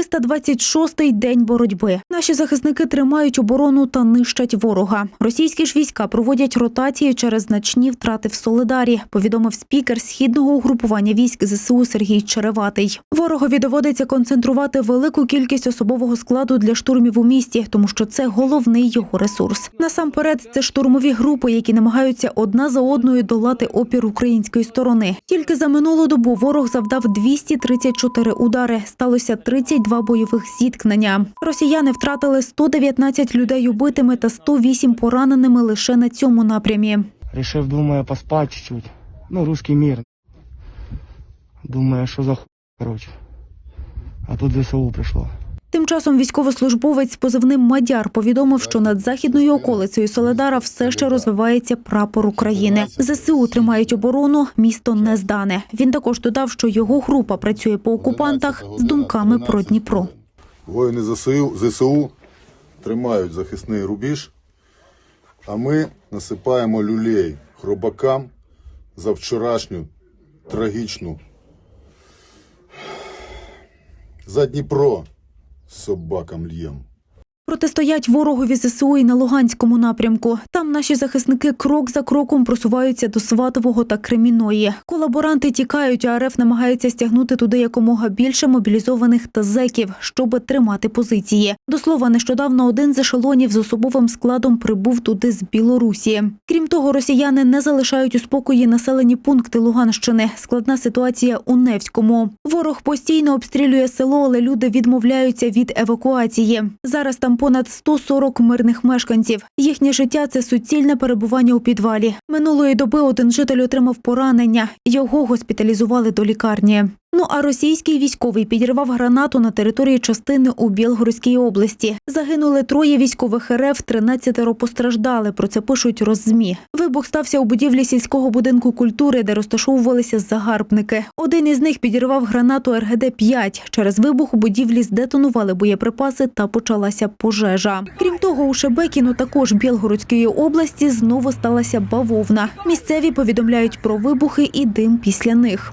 326-й день боротьби. Наші захисники тримають оборону та нищать ворога. Російські ж війська проводять ротацію через значні втрати в Солидарі, повідомив спікер східного угрупування військ ЗСУ Сергій Череватий. Ворогові доводиться концентрувати велику кількість особового складу для штурмів у місті, тому що це головний його ресурс. Насамперед, це штурмові групи, які намагаються одна за одною долати опір української сторони. Тільки за минулу добу ворог завдав 234 удари. Сталося 32 бойових зіткнення. Росіяни втратили 119 людей убитими та 108 пораненими лише на цьому напрямі. Рішив, думаю, поспати чуть-чуть. Ну, русський мір. Думаю, що за хуй, коротше. А тут ЗСУ прийшло. Тим часом військовослужбовець з позивним Мадяр повідомив, що над західною околицею Соледара все ще розвивається прапор України. ЗСУ тримають оборону, місто не здане. Він також додав, що його група працює по окупантах з думками про Дніпро. Воїни ЗСУ, ЗСУ тримають захисний рубіж, а ми насипаємо люлей хробакам за вчорашню трагічну. За Дніпро собакам л'єм. Протистоять ворогові ЗСУ і на Луганському напрямку. Там наші захисники крок за кроком просуваються до Сватового та Креміної. Колаборанти тікають, а РФ намагається стягнути туди якомога більше мобілізованих та зеків, щоб тримати позиції. До слова, нещодавно один з ешелонів з особовим складом прибув туди з Білорусі. Крім того, росіяни не залишають у спокої населені пункти Луганщини. Складна ситуація у Невському. Ворог постійно обстрілює село, але люди відмовляються від евакуації. Зараз там понад 140 мирних мешканців. Їхнє життя це суцільне перебування у підвалі. Минулої доби один житель отримав поранення. Його госпіталізували до лікарні. Ну а російський військовий підірвав гранату на території частини у Білгородській області. Загинули троє військових РФ, 13 постраждали. Про це пишуть роззмі. Вибух стався у будівлі сільського будинку культури, де розташовувалися загарбники. Один із них підірвав гранату РГД-5. Через вибух у будівлі здетонували боєприпаси та почалася пожежа. Крім того, у Шебекіно, також Білгородської області, знову сталася бавовна. Місцеві повідомляють про вибухи і дим після них.